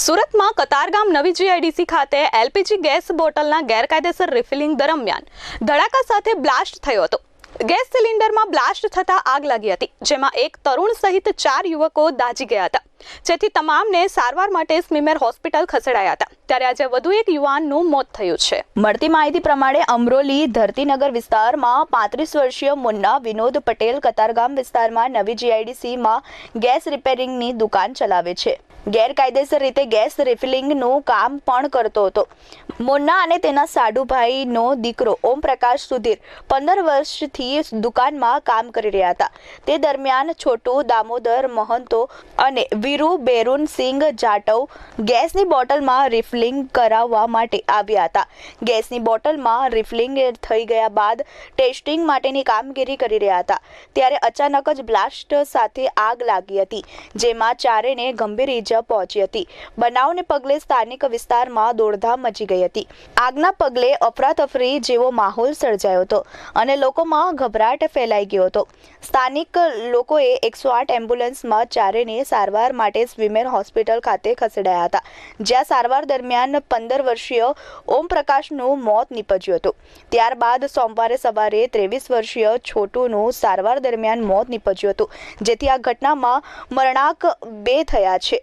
સુરતમાં કતારગામ નવી જીઆઈડીસી ખાતે એલપીજી ગેસ બોટલના ગેરકાયદેસર રિફિલિંગ દરમિયાન ધડાકા સાથે બ્લાસ્ટ થયો હતો. ગેસ સિલિન્ડરમાં બ્લાસ્ટ થતાં આગ લાગી હતી, જેમાં એક તરુણ સહિત ચાર યુવકો દાઝી ગયા હતા. જેથી તમામને સારવાર માટે સ્મીમેર હોસ્પિટલ ખસેડાયા હતા. ત્યારે આજે વધુ એક યુવાનનું મોત થયું છે. મળતી માહિતી પ્રમાણે અમરોલી ધરતીનગર વિસ્તારમાં પાંત્રીસ વર્ષીય મુન્ના વિનોદ પટેલ કતારગામ વિસ્તારમાં નવી જીઆઈડીસીમાં ગેસ રિપેરિંગની દુકાન ચલાવે છે. ગેરકાયદેસર રીતે ગેસ રિફિલિંગનું કામ પણ કરતો હતો. મોન્ના અને તેના સાડુભાઈનો દીકરો ઓમપ્રકાશ સુધીર પંદર વર્ષથી દુકાનમાં કામ કરી રહ્યા હતા. તે દરમિયાન છોટુ, દામોદર, મહંતો અને વીરુ, બેરુન, સિંઘ, જાટવ ગેસની બોટલમાં રિફિલિંગ કરાવવા માટે આવ્યા હતા. ગેસની બોટલમાં રિફિલિંગ થઈ ગયા બાદ ટેસ્ટિંગ માટેની કામગીરી કરી રહ્યા હતા. ત્યારે અચાનક જ બ્લાસ્ટ સાથે આગ લાગી હતી, જેમાં ચારેને ગંભીર ઈજા પહોંચી હતી. બનાવને પગલે સ્થાનિક વિસ્તારમાં દોડધામ મચી ગઈ હતી. આગના પગલે અફરાતફરી જેવો માહોલ સર્જાયો હતો અને લોકોમાં ગભરાટ ફેલાઈ ગયો હતો. સ્થાનિક લોકોએ એકસો આઠ એમ્બ્યુલન્સમાં ચારેને સારવાર માટે સ્વિમેર હોસ્પિટલ ખાતે ખસેડાયા હતા, જ્યાં સારવાર દરમિયાન પંદર વર્ષીય ઓમપ્રકાશનું મોત નીપજ્યું હતું. ત્યારબાદ સોમવારે સવારે ત્રેવીસ વર્ષીય છોટુનું સારવાર દરમિયાન મોત નીપજ્યું હતું, જેથી આ ઘટનામાં મરણાક બે થયા છે.